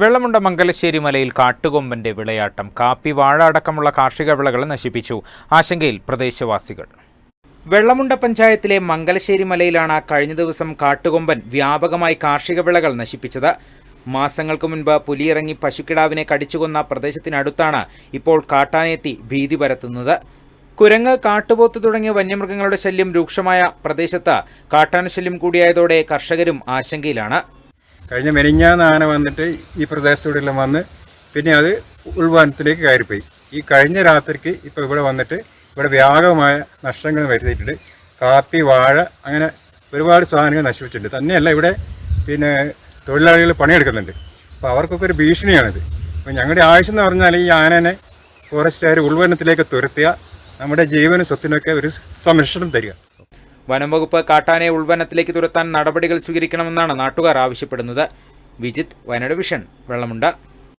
വെള്ളമുണ്ട മംഗലശ്ശേരി മലയിൽ കാട്ടുകൊമ്പന്റെ വിളയാട്ടം. കാപ്പി വാഴ അടക്കമുള്ള കാർഷിക വിളകൾ നശിപ്പിച്ചു. ആശങ്കയിൽ പ്രദേശവാസികൾ. വെള്ളമുണ്ട പഞ്ചായത്തിലെ മംഗലശ്ശേരി മലയിലാണ് കഴിഞ്ഞ ദിവസം കാട്ടുകൊമ്പൻ വ്യാപകമായി കാർഷിക വിളകൾ നശിപ്പിച്ചത്. മാസങ്ങൾക്ക് മുൻപ് പുലിയിറങ്ങി പശുക്കിടാവിനെ കടിച്ചുകൊന്ന പ്രദേശത്തിനടുത്താണ് ഇപ്പോൾ കാട്ടാനെത്തി ഭീതി പരത്തുന്നത്. കുരങ്ങ് കാട്ടുപോത്ത് തുടങ്ങിയ വന്യമൃഗങ്ങളുടെ ശല്യം രൂക്ഷമായ പ്രദേശത്ത് കാട്ടാന ശല്യം കൂടിയായതോടെ കർഷകരും ആശങ്കയിലാണ്. കഴിഞ്ഞ മെനിഞ്ഞാന്ന് ആന വന്നിട്ട് ഈ പ്രദേശത്തൂടെല്ലാം വന്ന് പിന്നെ അത് ഉൾവനത്തിലേക്ക് കയറിപ്പോയി. ഈ കഴിഞ്ഞ രാത്രിക്ക് ഇപ്പോൾ ഇവിടെ വന്നിട്ട് ഇവിടെ വ്യാപകമായ നഷ്ടങ്ങൾ വരുത്തിയിട്ടുണ്ട്. കാപ്പി വാഴ അങ്ങനെ ഒരുപാട് സാധനങ്ങൾ നശിപ്പിച്ചിട്ടുണ്ട്. തന്നെയല്ല ഇവിടെ പിന്നെ തൊഴിലാളികൾ പണിയെടുക്കുന്നുണ്ട്. അപ്പോൾ അവർക്കൊക്കെ ഒരു ഭീഷണിയാണിത്. അപ്പോൾ ഞങ്ങളുടെ ആവശ്യം എന്ന് പറഞ്ഞാൽ ഈ ആനനെ ഫോറസ്റ്റുകാർ ഉൾവനത്തിലേക്ക് തുരത്തിയ നമ്മുടെ ജീവനും സ്വത്തിനൊക്കെ ഒരു സംരക്ഷണം തരിക. വനം വകുപ്പ് കാട്ടാനെ ഉൾവനത്തിലേക്ക് തുരത്താൻ നടപടികൾ സ്വീകരിക്കണമെന്നാണ് നാട്ടുകാർ ആവശ്യപ്പെടുന്നത്. വിജിത് വയനാട് വിഷൻ വെള്ളമുണ്ട.